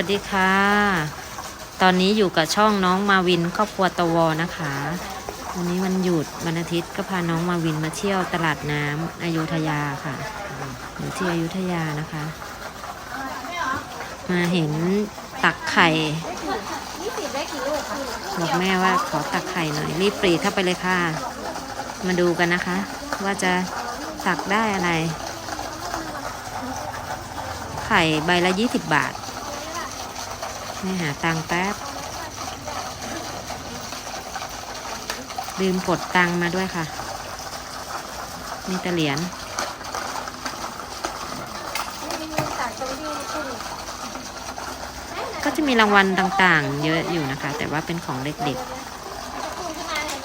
วัสดีค่ะ ตอนนี้อยู่กับช่องน้องมาวินครอบครัวตวนะคะ วันนี้วันหยุดวันอาทิตย์ก็พาน้องมาวินมาเที่ยวตลาดน้ำอยุธยาค่ะอยู่ที่อยุธยานะคะ มาเห็นตักไข่ บอกแม่ว่าขอตักไข่หน่อย รีบปรีเข้าไปเลยค่ะ มาดูกันนะคะ ว่าจะตักได้อะไร ไข่ใบละยี่สิบบาท แม่หาตังแป๊บ ลืมกดตังมาด้วยค่ะมีแต่เหรียญก็จะมีรางวัลต่างๆ เยอะอยู่นะคะ แต่ว่าเป็นของเด็กเห็น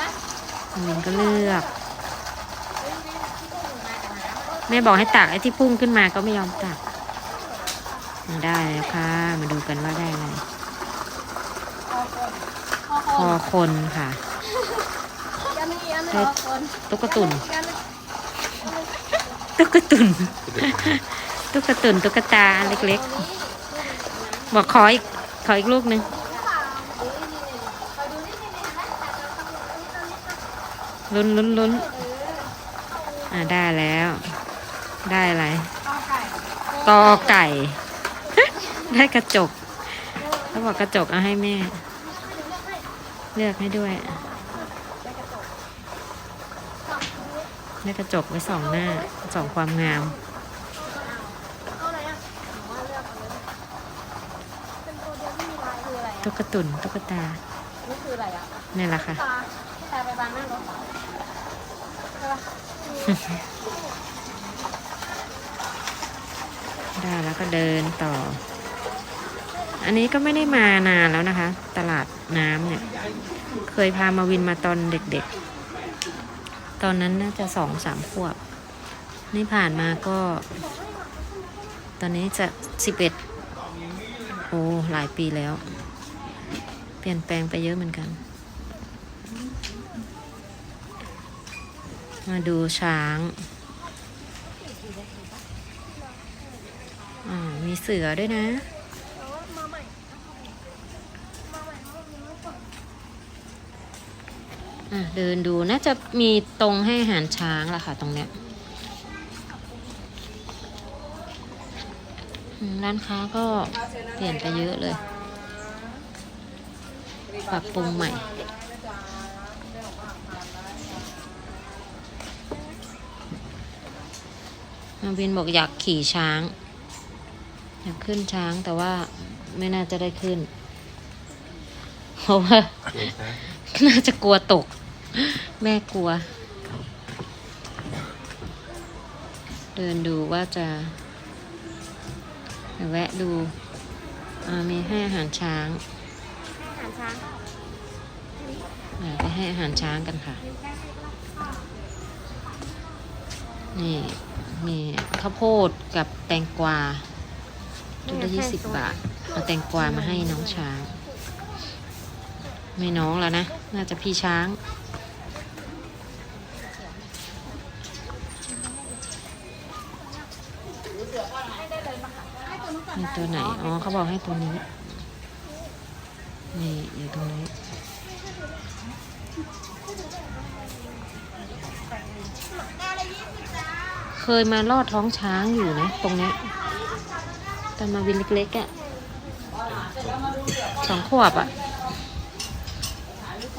ปะๆมินก็เลือก แม่บอกให้ตักไอ้ที่พุ่งขึ้นมาก็ไม่ยอมตัก มาได้แล้วค่ะ มาดูกันว่าได้อะไรคอคอคนค่ะยันไม่ยันไม่คอคนตุ๊กตุนยันไม่ตุ๊กตุนตุ๊กตุนตุ๊กตาอันเล็กๆ บอกขออีกขออีกลูกหนึ่งลุ้นลุ้นลุ้นอ่าได้แล้ว ได้อะไรคอไก่กอไก่ ได้กระจกเขาบอกกระจกเอาให้แม่ เลือกให้ด้วยได้กระจกไว้สองหน้าสองความงามเอาไหนอะหนูว่าเลือกเอาเลยเป็นตัวเดียวที่มีลายคืออะไรตุ๊กตุนตุ๊กตานี่คืออะไรอะนี่แหละค่ะตาตาไปบางหน้ารถใช่ปะได้แล้วก็เดินต่อ อันนี้ก็ไม่ได้มานานแล้วนะคะ ตลาดน้ำเนี่ย เคยพามาวินมาตอนเด็กๆ ตอนนั้นน่าจะสองสามขวบ นี่ผ่านมาก็ ตอนนี้จะสิบเอ็ดโอ้หลายปีแล้ว เปลี่ยนแปลงไปเยอะเหมือนกัน มาดูช้างอ่ามีเสือด้วยนะ มาใหม่มาใหม่ อะเดินดูน่าจะมีตรงให้อาหารช้างละค่ะ ตรงเนี้ยร้านค้าก็เปลี่ยนไปเยอะเลย ปรับปรุงใหม่ มาวินบอกอยากขี่ช้าง อยากขึ้นช้างแต่ว่าไม่น่าจะได้ขึ้นเพราะว่า น่าจะกลัวตก แม่กลัว เดินดูว่าจะ แวะดูมีให้อาหารช้าง อาหารช้างไปให้อาหารช้างกันค่ะ นี่มีข้าวโพดกับแตงกวาชุดละยี่สิบบาท เอาแตงกวามาให้น้องช้าง ไม่น้องแล้วนะ น่าจะพี่ช้าง มีตัวไหน อ๋อ เขาบอกให้ตัวนี้ นี่ อยู่ตรงนี้เคยมาลอดท้องช้างอยู่นะ ตรงนี้ยตอนมาวินเล็กๆอะ่ะสองขวบอะ่ะ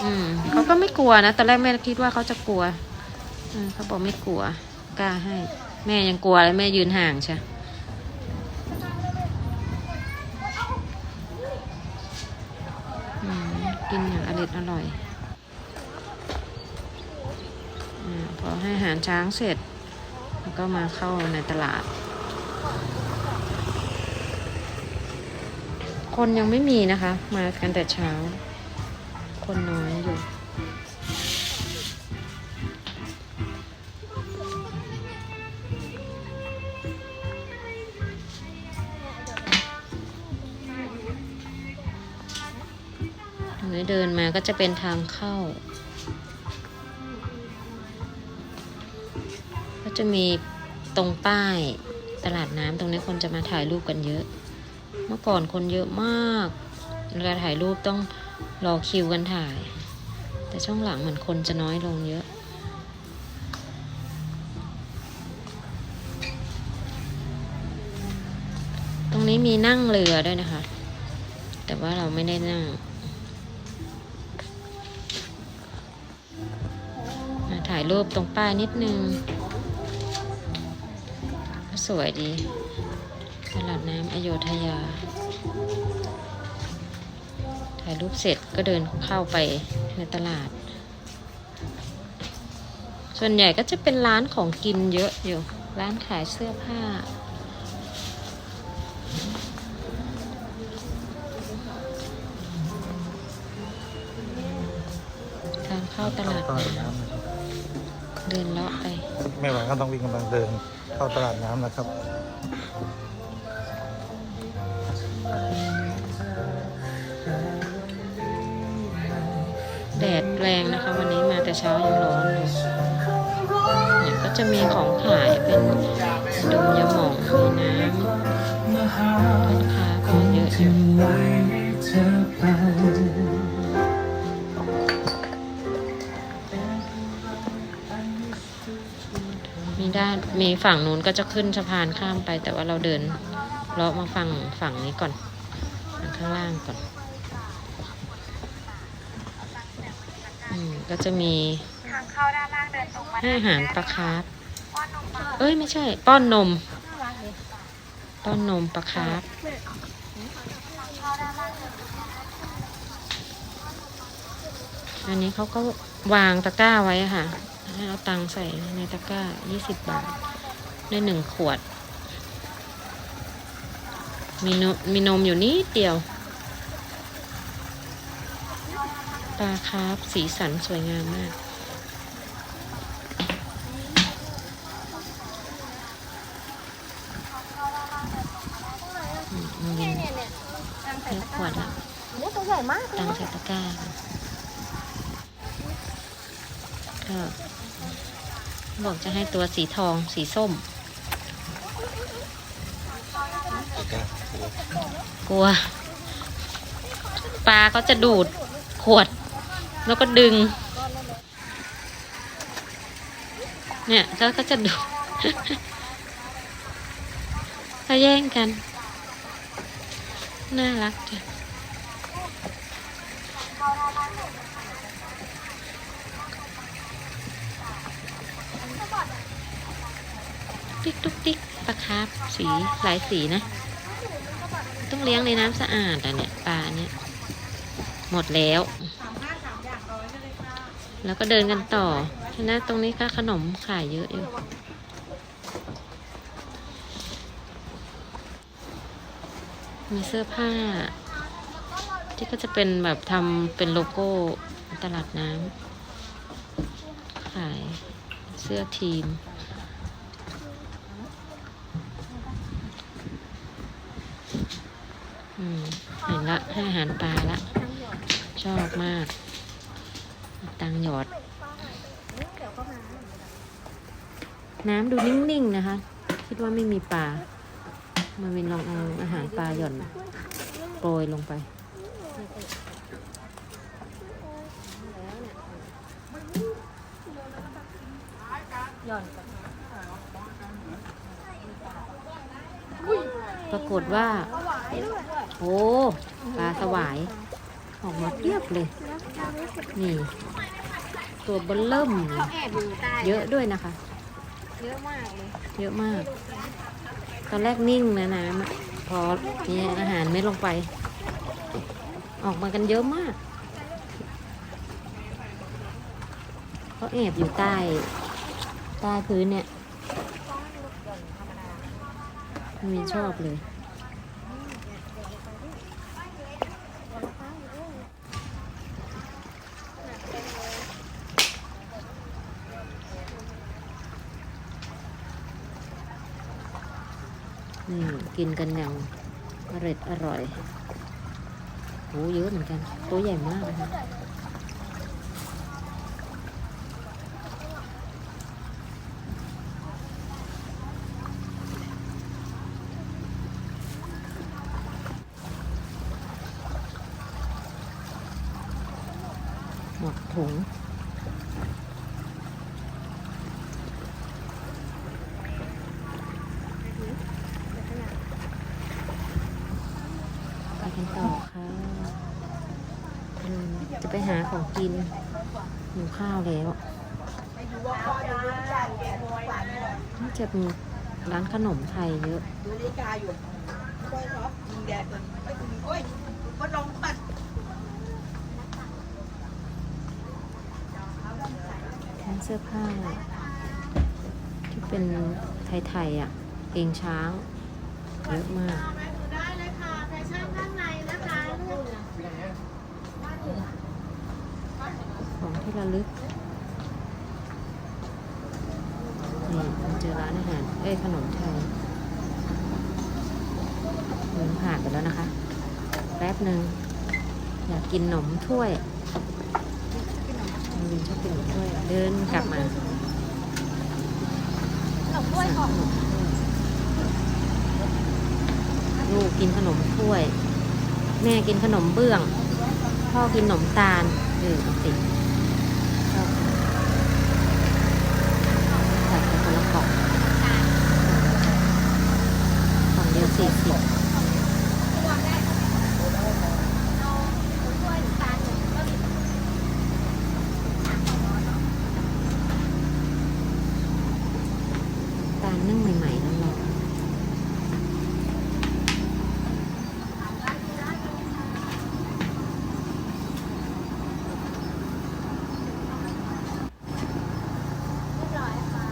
อืมเขาก็ไม่กลัวนะตอนแรกแม่คิดว่าเขาจะกลัวเออเขาบอกไม่กลัวกล้าให้ แม่ยังกลัวเลยแม่ยืนห่างใช่อืมกินอย่างอร่อยอร่อยอพอให้อาหารช้างเสร็จแล้วก็มาเข้าในตลาด คนยังไม่มีนะคะ มากันแต่เช้า คนน้อยอยู่ตรงนี้เดินมาก็จะเป็นทางเข้า ก็จะมีตรงป้ายตลาดน้ำตรงนี้คนจะมาถ่ายรูปกันเยอะ เมื่อก่อนคนเยอะมากเวลาถ่ายรูปต้อง รอคิวกันถ่าย แต่ช่วงหลังเหมือนคนจะน้อยลงเยอะ ตรงนี้มีนั่งเรือด้วยนะคะ แต่ว่าเราไม่ได้นั่งถ่ายรูปตรงป้ายนิดนึง สวยดีตลาดน้ำอโยธยา ถ่ายรูปเสร็จก็เดินเข้าไปในตลาด ส่วนใหญ่ก็จะเป็นร้านของกินเยอะอยู่ ร้านขายเสื้อผ้า ทางเข้าตลาดเข้ตลาดน้ำนะครับเดินเลาะไป ไม่ไหวก็ต้องวิ่งกำลังเดินเข้าตลาดน้ำนะครับ แรงนะคะ วันนี้มาแต่เช้ายังร้อนอยู่เนี่ยก็จะมีของขายเป็นดมยาหม่องมีน้ำร้านค้าก็เยอะอยู่มีด้านมีฝั่งนู้นก็จะขึ้นสะพานข้ามไป แต่ว่าเราเดินเลาะมาฝั่งฝั่งนี้ก่อนฝั่งข้างล่างก่อน ก็จะมีทางเข้าด้านล่างเดินตรงมาให้อาหารปลาคาร์ฟป้อนนมปลาเอ้ยไม่ใช่ ป้อนนม น่ารักเลยป้อนนมปลาคาร์ฟอันนี้เขาก็วางตะกร้าไว้อะค่ะให้เอาตังค์ใส่ในตะกร้า 20 บาท ได้หนึ่งขวด มีนมมีนมอยู่นิดเดียว ปลาคาร์ฟสีสันสวยงามมากอืมอืมเนี่ยเนี่ยเนี่ยตังใส่เลือกตะขกวร้าดละเนี่ยตัวใหญ่มากเลยตังใส่ตะกร้าก็บอกจะให้ตัวสีทองสีส้ม กลัว ปลาเขาจะดูดขวด แล้วก็ดึง เนี่ยเขาก็จะดูดเขาแย่งกัน น่ารักจังติ๊กตุ๊กติ๊กปลาคาร์ฟสีหลายสีนะ ต้องเลี้ยงในน้ำสะอาดอะเนี่ยปลาเนี่ย หมดแล้ว แล้วก็เดินกันต่อฉะนั้นตรงนี้ก็ขนมขายเยอะอยู่มีเสื้อผ้า ที่ก็จะเป็นแบบทำเป็นโลโก้ตลาดน้ำขายเสื้อทีมอืมเห็นละให้อาหารปลาละ ชอบมาก ตังหยอดเดี๋ยวก็มาน้ำดูนิ่งๆนะคะ คิดว่าไม่มีปลา มาวินลองเอาอาหารปลาหย่อนโปรยลงไปหย่อนก่อนปรากฏว่าหวายด้วยโอ้ ปลาสวาย ออกมาเพียบเลย นี่ ตัวเบลเริ่มเลยแอบอยู่ใต้เยอะด้วยนะคะ เยอะมากเลยเยอะมาก ตอนแรกนิ่งนะน้ำอะพอมีอาหารเม็ดลงไป ออกมากันเยอะมากเขาแอบอยู่ใต้ใต้พื้นเนี่ย มีชอบเลย กินกันอย่างอร่อยอร่อยโหเยอะเหมือนกัน ตัวใหญ่มากนะหมดถุง ข้าวแล้วน่าจะมีร้านขนมไทยเยอะดูนาฬิกาอยู่ก้อยท็อปยิงแดดเลยไม่คุณโอ้ยก็ลงปัดร้านเสื้อผ้า ที่เป็นไทยๆอะเองช้าง เยอะมาก ได้เลยค่ะแฟชั่นข้างในนะคะ ของที่ระลึก นี่ เราเจอร้านอาหาร เอ้ยขนมไทยเดินผ่านไปแล้วนะคะ แป๊บหนึ่งอยากกินขนมถ้วยมาวินชอบกินขนมถ้วย เดินกลับมาขนมถ้วยของลูกกินขนมถ้วย แม่กินขนมเบื้อง พ่อกินขนมตาลเออเอาสิชอบใส่ไปคนละกล่องกล่องเดียว สี่สิบถ้วยตาลหนึ่งก็มีตาลนึ่งใหม่ๆแล้วร้อนเรียบร้อยค่ะ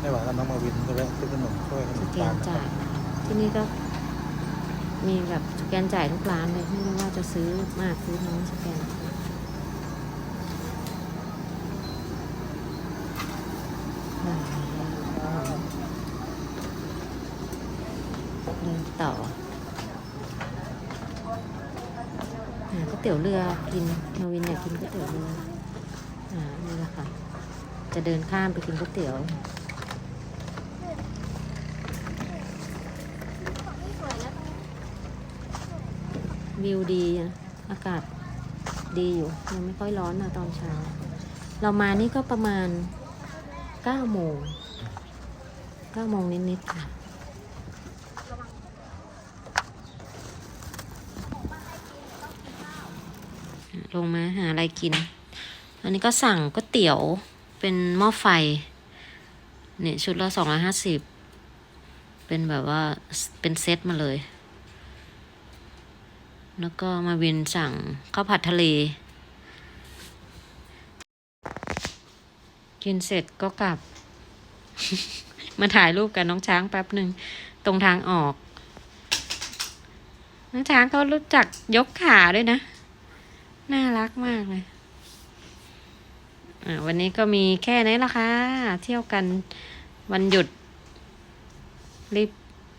ไม่หวานกับน้องมาวินก็แวะซื้อขนมถ้วยขนสมแกตาลนจ่ายที่นี่ก็ มีแบบสแกนจ่ายทุกร้านเลยไม่ว่าจะซื้อมากซื้อน้อยสแกนอ่าเดินต่อหาก๋วยเตี๋ยวเรือกินมาวินอยากกินก๋วยเตี๋ยวเรืออ่านี่แหละค่ะ จะเดินข้ามไปกินก๋วยเตี๋ยว นี่สวยนะตรงนี้ วิวดีอากาศดีอยู่ยังไม่ค่อยร้อนนะตอนเช้า เรามานี่ก็ประมาณ9โมง9โมงนิดๆค่ะลงมาหาอะไรกิน อันนี้ก็สั่งก๋วยเตี๋ยวเป็นหม้อไฟ เนี่ยชุดละสองร้อยห้าสิบ เป็นแบบว่าเป็นเซตมาเลย แล้วก็มาวินสั่งข้าวผัดทะเล กินเสร็จก็กลับ มาถ่ายรูปกับน้องช้างแป๊บหนึ่งตรงทางออก น้องช้างเขารู้จักยกขาด้วยนะ น่ารักมากเลยวันนี้ก็มีแค่นี้ละค่ะ เที่ยวกันวันหยุดรีบ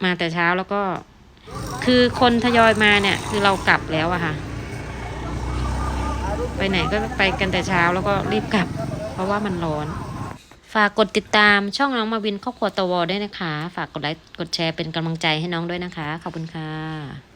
มาแต่เช้าแล้วก็ คือคนทยอยมาเนี่ย คือเรากลับแล้วอะค่ะ ไปไหนก็ไปกันแต่เช้าแล้วก็รีบกลับ เพราะว่ามันร้อน ฝากกดติดตามช่องน้องมาวินครอบครัวตวด้วยนะคะ ฝากกดไลค์กดแชร์เป็นกำลังใจให้น้องด้วยนะคะ ขอบคุณค่ะ